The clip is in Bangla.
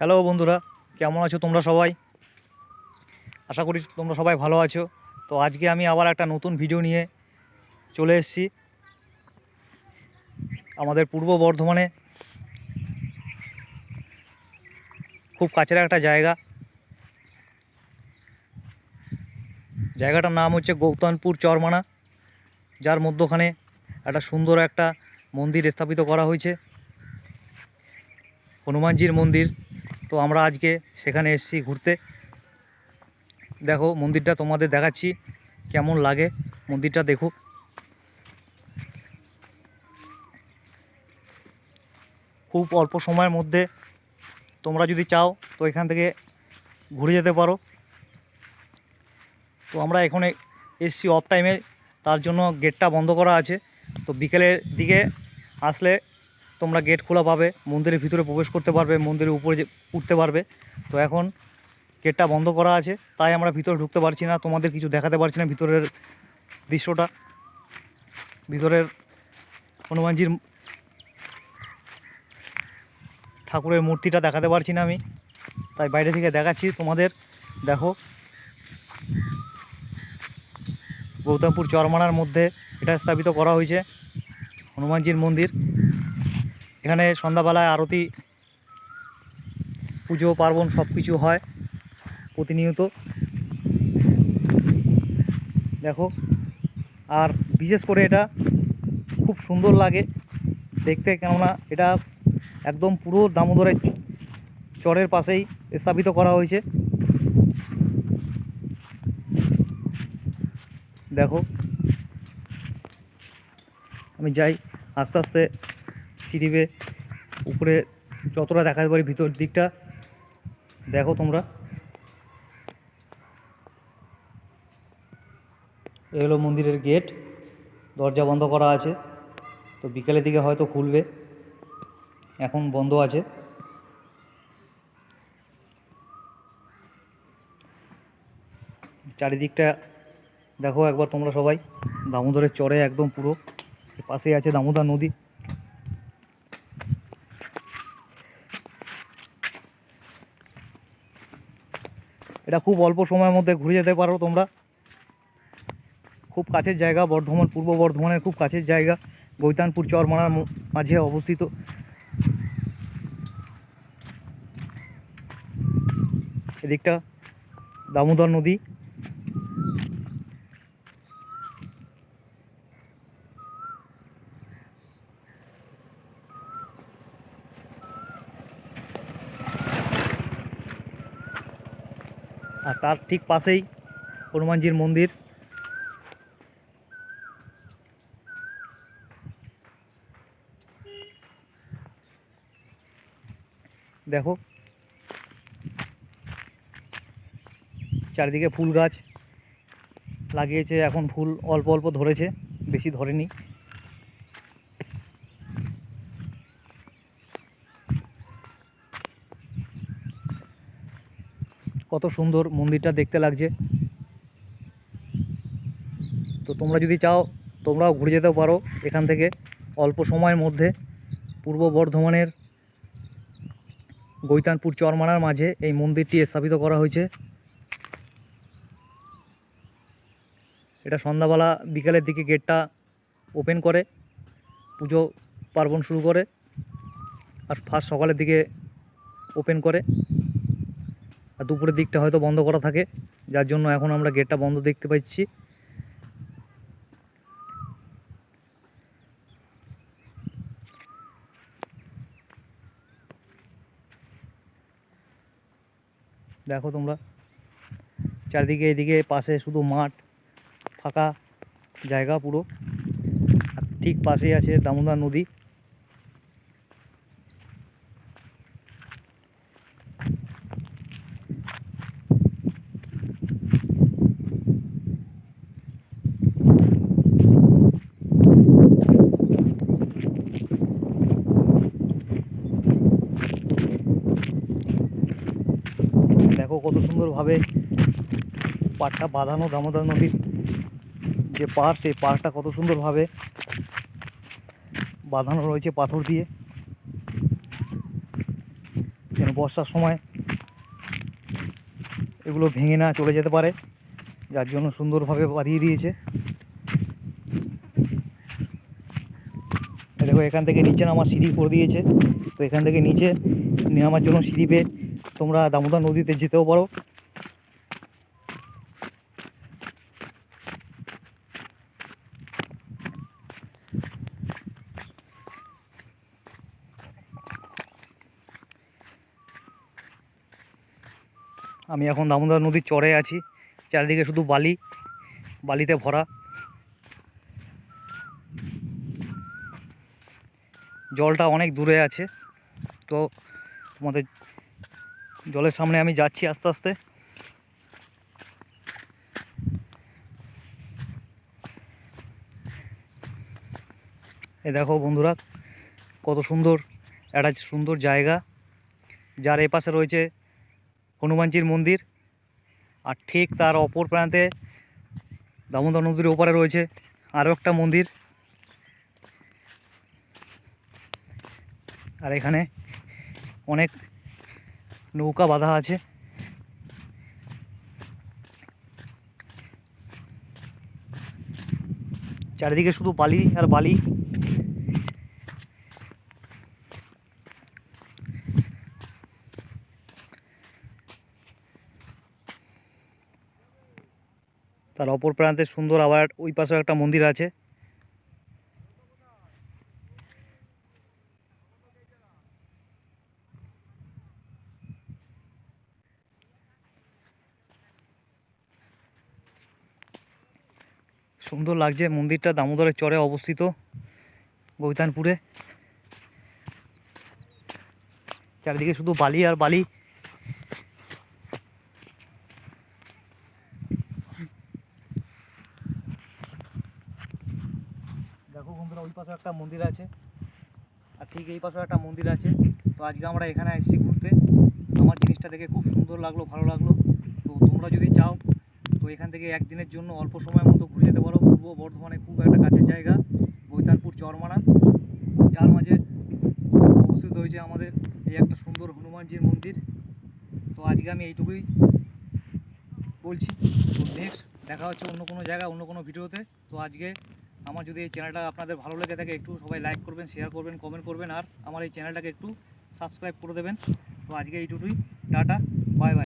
হ্যালো বন্ধুরা, কেমন আছো তোমরা সবাই? আশা করি তোমরা সবাই ভালো আছো। তো আজকে আমি আবার একটা নতুন ভিডিও নিয়ে চলে এসেছি। আমাদের পূর্ব বর্ধমানে খুব কাছের একটা জায়গা। জায়গাটার নাম হচ্ছে গৌতমপুর চরমানা, যার মধ্যখানে একটা সুন্দর একটা মন্দির স্থাপিত করা হয়েছে। হনুমানজির মন্দির। তো আমরা আজকে সেখানে এসেছি ঘুরতে। দেখো, মন্দিরটা তোমাদের দেখাচ্ছি, কেমন লাগে মন্দিরটা দেখুক খুব অল্প সময়ের মধ্যে তোমরা যদি চাও, তো এখান থেকে ঘুরে যেতে পারো। তো আমরা এখানে এসছি অফ টাইমে তার জন্য গেটটা বন্ধ করা আছে। তো বিকেলের দিকে আসলে তোমরা গেট খোলা পাবে, মন্দিরের ভিতরে প্রবেশ করতে পারবে, মন্দিরের উপরে উঠতে পারবে। তো এখন গেটটা বন্ধ করা আছে, তাই আমরা ভিতরে ঢুকতে পারছি না, তোমাদের কিছু দেখাতে পারছি না ভিতরের দৃশ্যটা। ভিতরের হনুমানজির ঠাকুরের মূর্তিটা দেখাতে পারছি না আমি, তাই বাইরে থেকে দেখাচ্ছি তোমাদের। দেখো, গৌতমপুর চরমানার মধ্যে এটা স্থাপিত করা হয়েছে, হনুমানজির মন্দির। এখানে সন্ধ্যাবেলায় আরতি, পুজো, পার্বণ সব কিছু হয় প্রতিনিয়ত। দেখো, আর বিশেষ করে এটা খুব সুন্দর লাগে দেখতে কেননা এটা একদম পুরো দামোদরের চরের পাশেই স্থাপিত করা হয়েছে। দেখো, আমি যাই, আস্তে আস্তে সিঁড়ি বেয়ে উপরে যতটা দেখাতে পারি ভিতর দিকটা, দেখো তোমরা। এ হলো মন্দিরের গেট, দরজা বন্ধ করা আছে, তো বিকেলের দিকে হয়তো খুলবে, এখন বন্ধ আছে। চারিদিকটা দেখো একবার তোমরা সবাই, দামোদরের চরে একদম পুরো পাশেই আছে দামোদর নদী। এটা খুব অল্প সময়ের মধ্যে ঘুরে যেতে পারো তোমরা। খুব কাছের জায়গা, বর্ধমান, পূর্ব বর্ধমানের খুব কাছের জায়গা। গৈতানপুর চরমানার মাঝে অবস্থিত। এদিকটা দামোদর নদী। তার ঠিক পাশেই হনুমানজির মন্দির। দেখো। চারিদিকে ফুল গাছ লাগিয়েছে, এখন ফুল অল্প অল্প ধরেছে, বেশি ধরেনি। কত সুন্দর মন্দিরটা দেখতে লাগছে। তো তোমরা যদি চাও, তোমরাও ঘুরে যেতেও পারো এখান থেকে অল্প সময়ের মধ্যে। পূর্ব বর্ধমানের গৈতানপুর চরমানার মাঝে এই মন্দিরটি স্থাপিত করা হয়েছে। এটা সন্ধ্যাবেলা বিকালের দিকে গেটটা ওপেন করে, পুজো পার্বণ শুরু করে, আর ফার্স্ট সকালের দিকে ওপেন করে। আর দুপুরের দিকটা হয়তো বন্ধ করা থাকে, যার জন্য এখন আমরা গেটটা বন্ধ দেখতে পাচ্ছি। দেখো তোমরা, চারদিকে এদিকে পাশে শুধু মাঠ, ফাঁকা জায়গা পুরো। ঠিক পাশেই আছে দামোদর নদী দেখো কত সুন্দরভাবে পাড়টা বাঁধানো, দামোদর নদীর যে পাড়, সেই পাড়টা কত সুন্দরভাবে বাঁধানো রয়েছে পাথর দিয়ে। যেন বর্ষার সময় এগুলো ভেঙে না চলে যেতে পারে, যার জন্য সুন্দরভাবে বাঁধিয়ে দিয়েছে। দেখো, এখান থেকে নিচে নামার সিঁড়ি করে দিয়েছে। তো এখান থেকে নিচে নামার জন্য সিঁড়ি পেয়ে তোমরা দামোদর নদীতে যেতেও পারো। আমি এখন দামোদর নদীর চরে আছি, চারিদিকে শুধু বালি, বালিতে ভরা। জলটা অনেক দূরে আছে, তো তোমাদের জলের সামনে আমি যাচ্ছি আস্তে আস্তে। এ দেখো বন্ধুরা, কত সুন্দর, একটা সুন্দর জায়গা। যার এপাশে রয়েছে হনুমানজির মন্দির, আর ঠিক তার অপর প্রান্তে দামোদর নদীর ওপারে রয়েছে আরও একটা মন্দির। আর এখানে অনেক নৌকা বাঁধা আছে। চারিদিকে শুধু বালি আর বালি। তার অপর প্রান্তে সুন্দর আবার ওই পাশেও একটা মন্দির আছে। সুন্দর লাগছে, মন্দিরটা দামোদরের চরে অবস্থিত গৈতানপুরে চারিদিকে শুধু বালি আর বালি। দেখো বন্ধুরা, ওই পাশে একটা মন্দির আছে, আর ঠিক এই পাশেও একটা মন্দির আছে। তো আজকে আমরা এখানে এসেছি ঘুরতে। আমার জিনিসটা দেখে খুব সুন্দর লাগল, ভালো লাগল তো তোমরা যদি চাও তো এখান থেকে একদিনের জন্য অল্প সময়ের মতো ঘুরে যেতে পারো। পূর্ব বর্ধমানে খুব একটা কাছের জায়গা বৈতানপুর চরমানা। যার মাঝে অবস্থিত হয়েছে আমাদের এই একটা সুন্দর হনুমানজির মন্দির। তো আজকে আমি এইটুকুই বলছি। তো নেক্সট দেখা হচ্ছে অন্য কোনো জায়গা, অন্য কোনো ভিডিওতে। তো আজকে আমার যদি এই চ্যানেলটা আপনাদের ভালো লেগে থাকে, একটু সবাই লাইক করবেন শেয়ার করবেন কমেন্ট করবেন, আর আমার এই চ্যানেলটাকে একটু সাবস্ক্রাইব করে দেবেন। তো আজকে এইটুকুই। Tata bye bye